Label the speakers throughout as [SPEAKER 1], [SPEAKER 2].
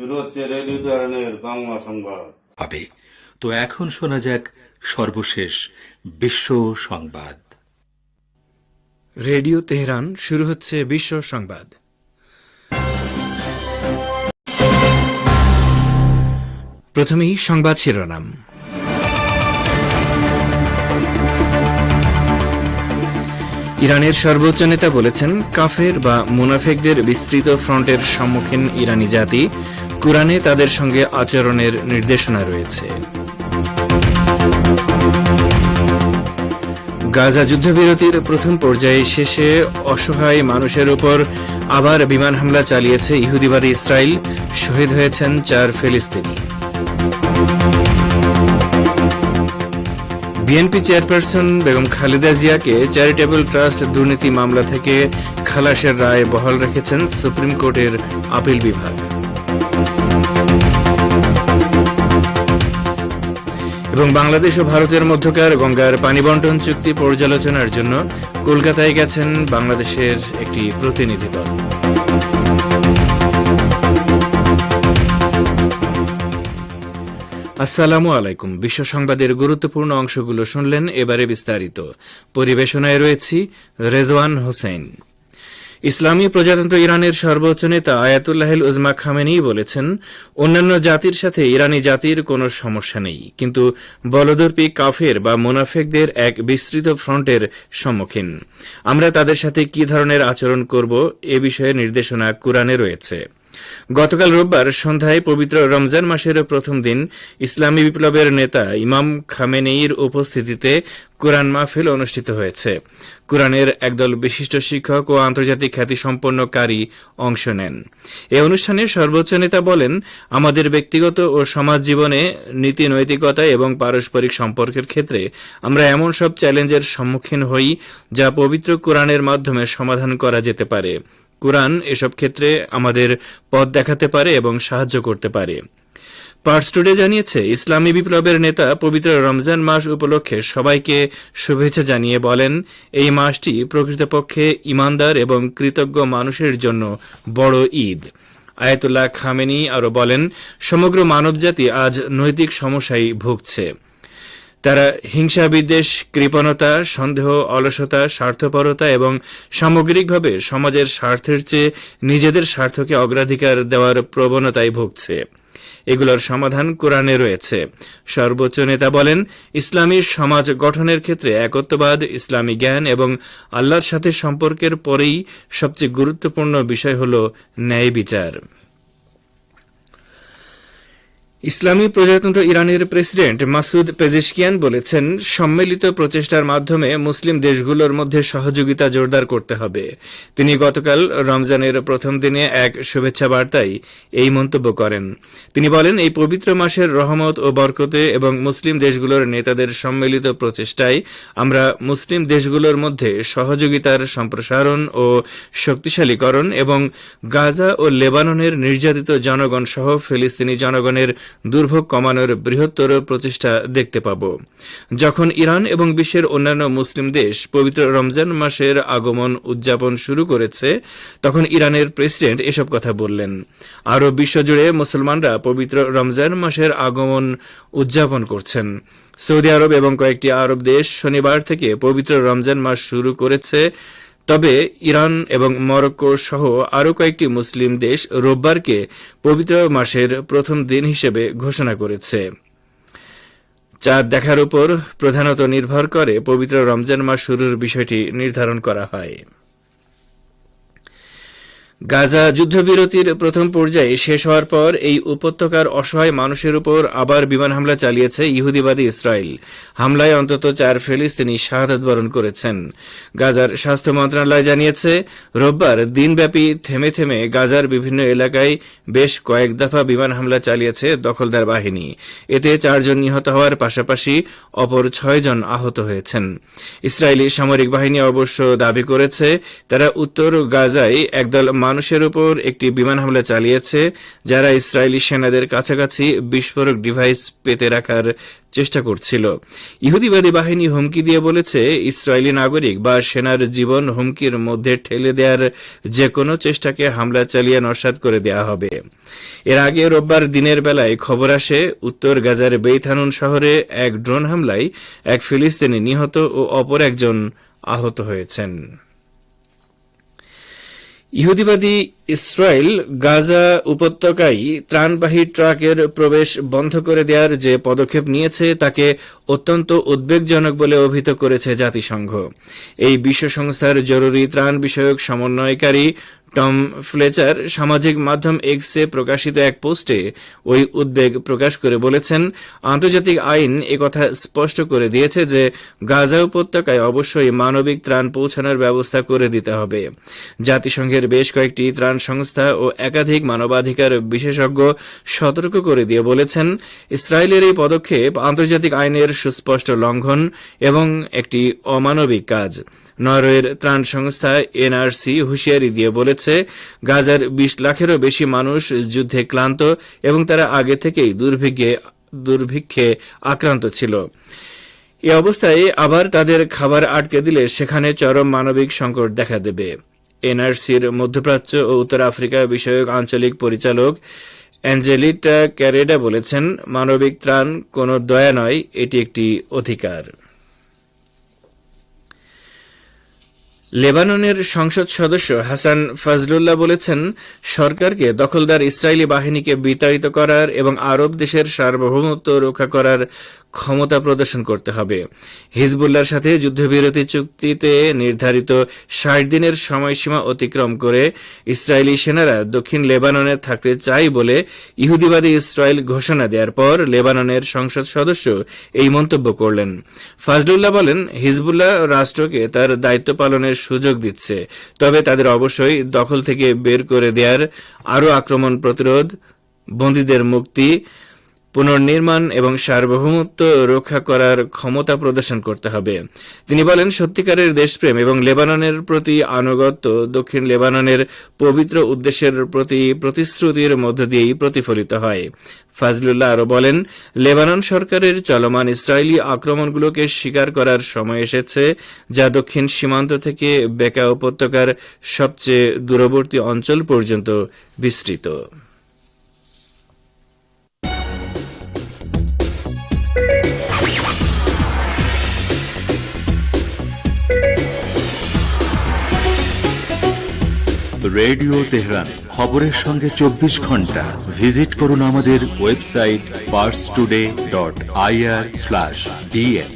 [SPEAKER 1] হবে
[SPEAKER 2] তো এখন শোনা যাক সর্বশেষ বিশ্ব সংবাদ
[SPEAKER 3] রেডিও তেহরান শুরু হচ্ছে বিশ্ব সংবাদ প্রথমেই সংবাদ শিরোনাম ইরানের সর্বোচ্চ নেতা বলেছেন কাফের বা মুনাফেকদের বিস্তৃত ফ্রন্টের সম্মুখীন ইরানি জাতি কোরআনে তাদের সঙ্গে আচরণের নির্দেশনা রয়েছে গাজা যুদ্ধবিরতির প্রথম পর্যায়ে শেষে অসহায় মানুষের উপর আবার বিমান হামলা চালিয়েছে ইহুদিবাদী ইসরায়েল শহীদ হয়েছেন চার ফিলিস্তিনি বিএনপি চেয়ারপারসন বেগম খালেদা জিয়াকে চ্যারিটেবল ট্রাস্ট দুর্নীতি মামলা থেকে খালাসের রায় বহাল রেখেছেন সুপ্রিম কোর্টের আপিল বিভাগ এবং বাংলাদেশ ও ভারতের মধ্যকার গঙ্গার পানি বন্টন চুক্তি পর্যালোচনার জন্য কলকাতায় গেছেন বাংলাদেশের একটি প্রতিনিধি দল আসসালামু আলাইকুম বিশ্ব সংবাদের গুরুত্বপূর্ণ অংশগুলো শুনলেন এবারে বিস্তারিত পরিবেশনায় রয়েছি রেজওয়ান হোসেন ইসলামী প্রজাতন্ত্র ইরানের সর্বোচ্চ নেতা আয়াতুল্লাহ উজমা খামেনি বলেছেন অন্যান্য জাতির সাথে ইরানি জাতির কোনো সমস্যা নেই কিন্তু বলদর্পী কাফের বা মোনাফেকদের এক বিস্তৃত ফ্রন্টের সম্মুখীন আমরা তাদের সাথে কি ধরনের আচরণ করব এ বিষয়ে নির্দেশনা কোরআনে রয়েছে গতকাল রোববার সন্ধ্যায় পবিত্র রমজান মাসের প্রথম দিন ইসলামী বিপ্লবের নেতা ইমাম খামেনেইর উপস্থিতিতে কোরআন মাহফিল অনুষ্ঠিত হয়েছে কোরআনের একদল বিশিষ্ট শিক্ষক ও আন্তর্জাতিক খ্যাতিসম্পন্ন কারী অংশ নেন এ অনুষ্ঠানে সর্বোচ্চ নেতা বলেন আমাদের ব্যক্তিগত ও সমাজ জীবনে নীতি নৈতিকতা এবং পারস্পরিক সম্পর্কের ক্ষেত্রে আমরা এমন সব চ্যালেঞ্জের সম্মুখীন হই যা পবিত্র কোরআনের মাধ্যমে সমাধান করা যেতে পারে কোরআন এসব ক্ষেত্রে আমাদের পথ দেখাতে পারে এবং সাহায্য করতে পারে পার্স টুডে জানিয়েছে ইসলামী বিপ্লবের নেতা পবিত্র রমজান মাস উপলক্ষে সবাইকে শুভেচ্ছা জানিয়ে বলেন এই মাসটি প্রকৃতপক্ষে ইমানদার এবং কৃতজ্ঞ মানুষের জন্য বড় ঈদ আয়াতুল্লাহ খামেনি আরও বলেন সমগ্র মানবজাতি আজ নৈতিক সমস্যায় ভুগছে তারা হিংসা বিদ্বেষ কৃপণতা সন্দেহ অলসতা স্বার্থপরতা এবং সামগ্রিকভাবে সমাজের স্বার্থের চেয়ে নিজেদের স্বার্থকে অগ্রাধিকার দেওয়ার প্রবণতায় ভুগছে এগুলোর সমাধান কোরআনে রয়েছে সর্বোচ্চ নেতা বলেন ইসলামী সমাজ গঠনের ক্ষেত্রে একত্ববাদ ইসলামী জ্ঞান এবং আল্লাহর সাথে সম্পর্কের পরেই সবচেয়ে গুরুত্বপূর্ণ বিষয় হল ন্যায় বিচার ইসলামী প্রজাতন্ত্র ইরানের প্রেসিডেন্ট মাসুদ পেজিশকিয়ান বলেছেন সম্মিলিত প্রচেষ্টার মাধ্যমে মুসলিম দেশগুলোর মধ্যে সহযোগিতা জোরদার করতে হবে তিনি গতকাল রমজানের প্রথম দিনে এক শুভেচ্ছা বার্তায় এই মন্তব্য করেন তিনি বলেন এই পবিত্র মাসের রহমত ও বরকতে এবং মুসলিম দেশগুলোর নেতাদের সম্মিলিত প্রচেষ্টায় আমরা মুসলিম দেশগুলোর মধ্যে সহযোগিতার সম্প্রসারণ ও শক্তিশালীকরণ এবং গাজা ও লেবাননের নির্যাতিত জনগণ সহ ফিলিস্তিনি জনগণের দুর্ভোগ কমানোর বৃহত্তর প্রচেষ্টা দেখতে পাব যখন ইরান এবং বিশ্বের অন্যান্য মুসলিম দেশ পবিত্র রমজান মাসের আগমন উদযাপন শুরু করেছে তখন ইরানের প্রেসিডেন্ট এসব কথা বললেন আরও বিশ্বজুড়ে মুসলমানরা পবিত্র রমজান মাসের আগমন উদযাপন করছেন সৌদি আরব এবং কয়েকটি আরব দেশ শনিবার থেকে পবিত্র রমজান মাস শুরু করেছে তবে ইরান এবং মরক্কো সহ আরও কয়েকটি মুসলিম দেশ রোববারকে পবিত্র মাসের প্রথম দিন হিসেবে ঘোষণা করেছে চাঁদ দেখার উপর প্রধানত নির্ভর করে পবিত্র রমজান মাস শুরুর বিষয়টি নির্ধারণ করা হয় গাজা যুদ্ধবিরতির প্রথম পর্যায়ে শেষ হওয়ার পর এই উপত্যকার অসহায় মানুষের উপর আবার বিমান হামলা চালিয়েছে ইহুদিবাদী ইসরায়েল হামলায় অন্তত চার ফেলিস্তিনি শাহাদ বরণ করেছেন গাজার স্বাস্থ্য মন্ত্রণালয় জানিয়েছে রোববার দিনব্যাপী থেমে থেমে গাজার বিভিন্ন এলাকায় বেশ কয়েক দফা বিমান হামলা চালিয়েছে দখলদার বাহিনী এতে চারজন নিহত হওয়ার পাশাপাশি অপর ছয়জন আহত হয়েছেন ইসরায়েলি সামরিক বাহিনী অবশ্য দাবি করেছে তারা উত্তর গাজায় একদল মানুষের উপর একটি বিমান হামলা চালিয়েছে যারা ইসরায়েলি সেনাদের কাছাকাছি বিস্ফোরক ডিভাইস পেতে রাখার চেষ্টা করছিল ইহুদিবাদী বাহিনী হুমকি দিয়ে বলেছে ইসরায়েলি নাগরিক বা সেনার জীবন হুমকির মধ্যে ঠেলে দেওয়ার যে কোনো চেষ্টাকে হামলা চালিয়ে নস্বাত করে দেয়া হবে এর আগে রোববার দিনের বেলায় খবর আসে উত্তর গাজার বেইথানুন শহরে এক ড্রোন হামলায় এক ফিলিস্তিনি নিহত ও অপর একজন আহত হয়েছেন ইহুদিবাদী ইসরায়েল গাজা উপত্যকায় ত্রাণবাহী ট্রাকের প্রবেশ বন্ধ করে দেওয়ার যে পদক্ষেপ নিয়েছে তাকে অত্যন্ত উদ্বেগজনক বলে অভিহিত করেছে জাতিসংঘ এই বিশ্ব সংস্থার জরুরি ত্রাণ বিষয়ক সমন্বয়কারী টম ফ্লেচার সামাজিক মাধ্যম এক্সে প্রকাশিত এক পোস্টে ওই উদ্বেগ প্রকাশ করে বলেছেন আন্তর্জাতিক আইন একথা স্পষ্ট করে দিয়েছে যে গাজা উপত্যকায় অবশ্যই মানবিক ত্রাণ পৌঁছানোর ব্যবস্থা করে দিতে হবে জাতিসংঘের বেশ কয়েকটি ত্রাণ সংস্থা ও একাধিক মানবাধিকার বিশেষজ্ঞ সতর্ক করে দিয়ে বলেছেন ইসরায়েলের এই পদক্ষেপ আন্তর্জাতিক আইনের সুস্পষ্ট লঙ্ঘন এবং একটি অমানবিক কাজ নরওয়ের ত্রাণ সংস্থা এনআরসি হুঁশিয়ারি দিয়ে বলেছে গাজার বিশ লাখেরও বেশি মানুষ যুদ্ধে ক্লান্ত এবং তারা আগে থেকেই দুর্ভিক্ষে দুর্ভিক্ষে আক্রান্ত ছিল এ অবস্থায় আবার তাদের খাবার আটকে দিলে সেখানে চরম মানবিক সংকট দেখা দেবে এনআরসির মধ্যপ্রাচ্য ও উত্তর আফ্রিকা বিষয়ক আঞ্চলিক পরিচালক অ্যাঞ্জেলিটা ক্যারেডা বলেছেন মানবিক ত্রাণ কোনো দয়া নয় এটি একটি অধিকার লেবাননের সংসদ সদস্য হাসান ফাজলুল্লাহ বলেছেন সরকারকে দখলদার ইসরায়েলি বাহিনীকে বিতাড়িত করার এবং আরব দেশের সার্বভৌমত্ব রক্ষা করার ক্ষমতা প্রদর্শন করতে হবে হিজবুল্লার সাথে যুদ্ধবিরতি চুক্তিতে নির্ধারিত ষাট দিনের সময়সীমা অতিক্রম করে ইসরায়েলি সেনারা দক্ষিণ লেবাননে থাকতে চাই বলে ইহুদিবাদী ইসরায়েল ঘোষণা দেওয়ার পর লেবাননের সংসদ সদস্য এই মন্তব্য করলেন ফাজলুল্লাহ বলেন হিজবুল্লাহ রাষ্ট্রকে তার দায়িত্ব পালনের সুযোগ দিচ্ছে তবে তাদের অবশ্যই দখল থেকে বের করে দেওয়ার আরও আক্রমণ প্রতিরোধ বন্দীদের মুক্তি পুনর্নির্মাণ এবং সার্বভৌমত্ব রক্ষা করার ক্ষমতা প্রদর্শন করতে হবে তিনি বলেন সত্যিকারের দেশপ্রেম এবং লেবাননের প্রতি আনুগত্য দক্ষিণ লেবাননের পবিত্র উদ্দেশ্যের প্রতি প্রতিশ্রুতির মধ্য দিয়েই প্রতিফলিত হয় ফাজলুল্লাহ আরও বলেন লেবানন সরকারের চলমান ইসরায়েলি আক্রমণগুলোকে স্বীকার করার সময় এসেছে যা দক্ষিণ সীমান্ত থেকে বেকা উপত্যকার সবচেয়ে দূরবর্তী অঞ্চল পর্যন্ত বিস্তৃত
[SPEAKER 2] রেডিও তেহরান খবরের সঙ্গে চব্বিশ ঘন্টা ভিজিট করুন আমাদের website Pars today dot IR slash DN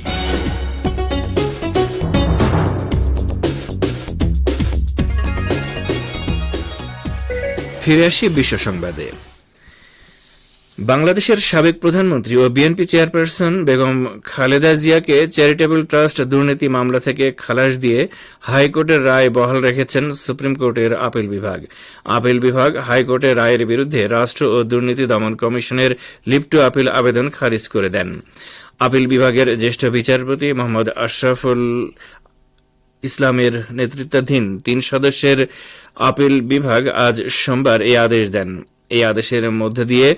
[SPEAKER 3] ফিরে আসি বিশ্ব সংবাদে বাংলাদেশের সাবেক প্রধানমন্ত্রী ও বিএনপি চেয়ারপারসন বেগম খালেদা জিয়াকে চ্যারিটেবল ট্রাস্ট দুর্নীতি মামলা থেকে খালাস দিয়ে হাইকোর্টের রায় বহাল রেখেছেন সুপ্রিম কোর্টের আপিল বিভাগ আপিল বিভাগ হাইকোর্টের রায়ের বিরুদ্ধে রাষ্ট্র ও দুর্নীতি দমন কমিশনের লিপ্ট আপিল আবেদন খারিজ করে দেন আপিল বিভাগের জ্যেষ্ঠ বিচারপতি মোহাম্মদ আশরাফুল ইসলামের নেতৃত্বাধীন তিন সদস্যের আপিল বিভাগ আজ সোমবার এই আদেশ দেন এই আদেশের মধ্যে দিয়ে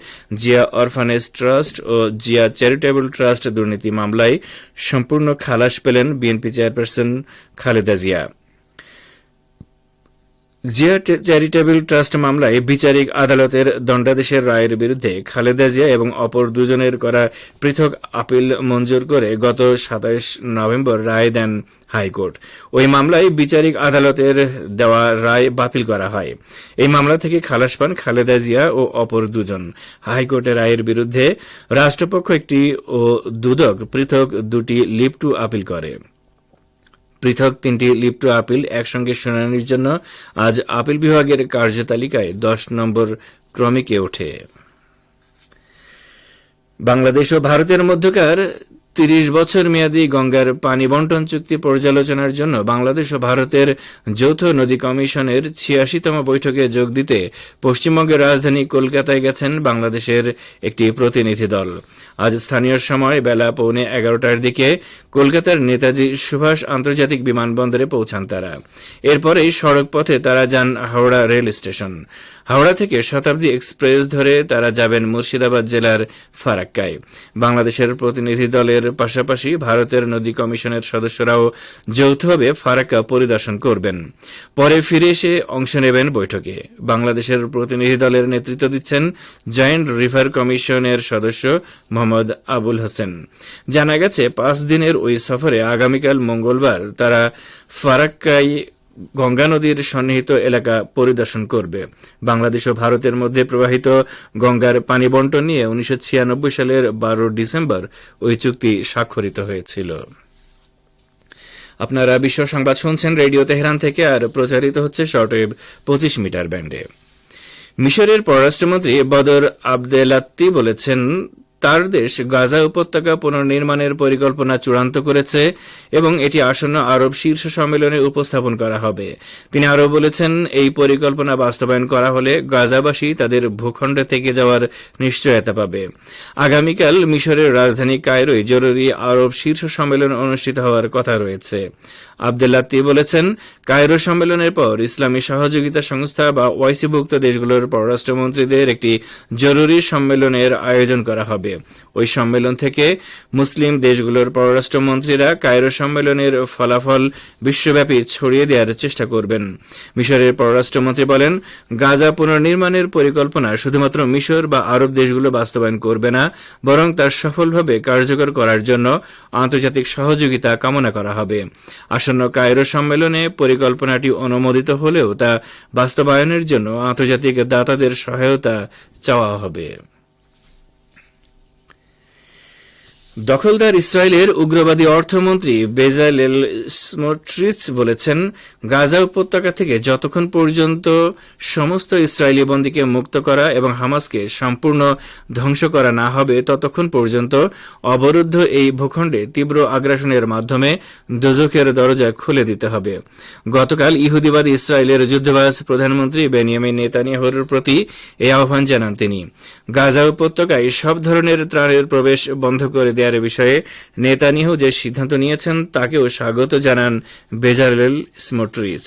[SPEAKER 3] জিয়া অরফানেজ ট্রাস্ট ও জিয়া চ্যারিটেবল ট্রাস্ট দুর্নীতি মামলায় সম্পূর্ণ খালাস পেলেন BNP chairperson Khaleda Zia Zia charitable trust মামলায় বিচারিক আদালতের দণ্ডাদেশের রায়ের বিরুদ্ধে খালেদা জিয়া এবং অপর দুজনের করা পৃথক আপিল মঞ্জুর করে গত সাতাশ নভেম্বর রায় দেন হাইকোর্ট ওই মামলায় বিচারিক আদালতের দেওয়া রায় বাতিল করা হয় এই মামলা থেকে খালাস পান খালেদা জিয়া ও অপর দুজন হাইকোর্টের রায়ের বিরুদ্ধে রাষ্ট্রপক্ষ একটি ও দুদক পৃথক দুটি লিপ টু আপিল করে পৃথক তিনটি লিপ্ট আপিল একসঙ্গে শুনানির জন্য আজ আপিল বিভাগের কার্যতালিকায় দশ নম্বর ক্রমিকে ওঠে বাংলাদেশ ও ভারতের মধ্যকার তিরিশ বছর মেয়াদী গঙ্গার পানি বন্টন চুক্তি পর্যালোচনার জন্য বাংলাদেশ ও ভারতের যৌথ নদী কমিশনের ছিয়াশিতম বৈঠকে যোগ দিতে পশ্চিমবঙ্গের রাজধানী কলকাতায় গেছেন বাংলাদেশের একটি প্রতিনিধি দল আজ স্থানীয় সময় বেলা পৌনে এগারোটার দিকে কলকাতার নেতাজি সুভাষ আন্তর্জাতিক বিমানবন্দরে পৌঁছান তারা এরপরেই সড়ক পথে তারা যান হাওড়া রেল স্টেশন হাওড়া থেকে শতাব্দী এক্সপ্রেস ধরে তারা যাবেন মুর্শিদাবাদ জেলার ফারাক্কায় বাংলাদেশের প্রতিনিধি দলের পাশাপাশি ভারতের নদী কমিশনের সদস্যরাও যৌথভাবে ফারাক্কা পরিদর্শন করবেন পরে ফিরে এসে অংশ নেবেন বৈঠকে বাংলাদেশের প্রতিনিধি দলের নেতৃত্ব দিচ্ছেন জয়েন্ট রিভার কমিশনের সদস্য মোহাম্মদ আবুল হোসেন জানা গেছে পাঁচ দিনের ওই সফরে আগামীকাল মঙ্গলবার তারা ফারাক্কায় গঙ্গা নদীর সন্নিহিত এলাকা পরিদর্শন করবে বাংলাদেশ ও ভারতের মধ্যে প্রবাহিত গঙ্গার পানি বন্টন নিয়ে উনিশশো সালের বারো ডিসেম্বর ওই চুক্তি স্বাক্ষরিত হয়েছিল আপনারা বিশ্ব সংবাদ শুনছেন রেডিও তেহরান থেকে আর প্রচারিত হচ্ছে শর্টওয়েভ পঁচিশ মিটার ব্যান্ডে মিশরের পররাষ্ট্রমন্ত্রী বদর আবদেলাত্তি বলেছেন তার দেশ গাজা উপত্যকা পুনর্নির্মাণের পরিকল্পনা চূড়ান্ত করেছে এবং এটি আসন্ন আরব শীর্ষ সম্মেলনে উপস্থাপন করা হবে তিনি আরও বলেছেন এই পরিকল্পনা বাস্তবায়ন করা হলে গাজাবাসী তাদের ভূখণ্ড থেকে যাওয়ার নিশ্চয়তা পাবে আগামীকাল মিশরের রাজধানী কায়রোয় জরুরি আরব শীর্ষ সম্মেলন অনুষ্ঠিত হওয়ার কথা রয়েছে আবদুল্লাতি বলেছেন কায়রো সম্মেলনের পর ইসলামী সহযোগিতা সংস্থা বা ওয়াইসিভুক্ত দেশগুলোর পররাষ্ট্রমন্ত্রীদের একটি জরুরি সম্মেলনের আয়োজন করা হবে ওই সম্মেলন থেকে মুসলিম দেশগুলোর পররাষ্ট্রমন্ত্রীরা কায়রো সম্মেলনের ফলাফল বিশ্বব্যাপী ছড়িয়ে দেওয়ার চেষ্টা করবেন মিশরের পররাষ্ট্রমন্ত্রী বলেন গাজা পুনর্নির্মাণের পরিকল্পনা শুধুমাত্র মিশর বা আরব দেশগুলো বাস্তবায়ন করবে না বরং তার সফলভাবে কার্যকর করার জন্য আন্তর্জাতিক সহযোগিতা কামনা করা হবে আসন্ন কায়রো সম্মেলনে পরিকল্পনাটি অনুমোদিত হলেও তা বাস্তবায়নের জন্য আন্তর্জাতিক দাতাদের সহায়তা চাওয়া হবে দখলদার ইসরায়েলের উগ্রবাদী অর্থমন্ত্রী বেজাল এল স্মট্রিচ বলেছেন গাজা উপত্যকা থেকে যতক্ষণ পর্যন্ত সমস্ত ইসরায়েলি বন্দীকে মুক্ত করা এবং হামাসকে সম্পূর্ণ ধ্বংস করা না হবে ততক্ষণ পর্যন্ত অবরুদ্ধ এই ভূখণ্ডে তীব্র আগ্রাসনের মাধ্যমে দুজকের দরজা খুলে দিতে হবে গতকাল ইহুদিবাদ ইসরায়েলের যুদ্ধবাজ প্রধানমন্ত্রী বেনিয়ামিন নেতানিয়াহুর প্রতি এই আহ্বান জানান তিনি গাজা উপত্যকায় সব ধরনের ত্রাণের প্রবেশ বন্ধ করে দেওয়ার বিষয়ে নেতানিহু যে সিদ্ধান্ত নিয়েছেন তাকেও স্বাগত জানান বেজারেল স্মোট্রিজ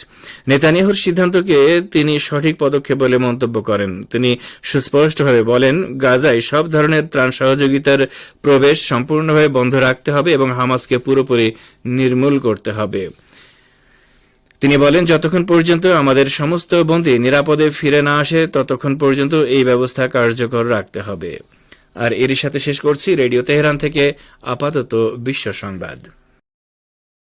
[SPEAKER 3] নেতানিহুর সিদ্ধান্তকে তিনি সঠিক পদক্ষেপ বলে মন্তব্য করেন তিনি সুস্পষ্টভাবে বলেন গাজায় সব ধরনের ত্রাণ সহযোগিতার প্রবেশ সম্পূর্ণভাবে বন্ধ রাখতে হবে এবং হামাসকে পুরোপুরি নির্মূল করতে হবে তিনি বলেন যতক্ষণ পর্যন্ত আমাদের সমস্ত বন্দী নিরাপদে ফিরে না আসে ততক্ষণ পর্যন্ত এই ব্যবস্থা কার্যকর রাখতে হবে আর এরই সাথে শেষ করছি রেডিও তেহরান থেকে আপাতত বিশ্ব সংবাদ